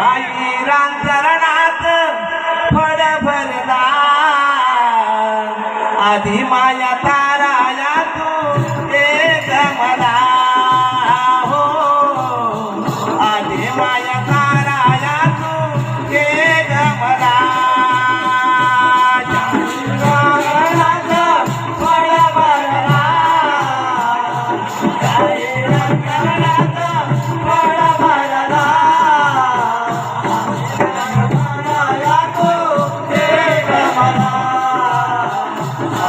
साईरांचरणात फळ भरला आधी माया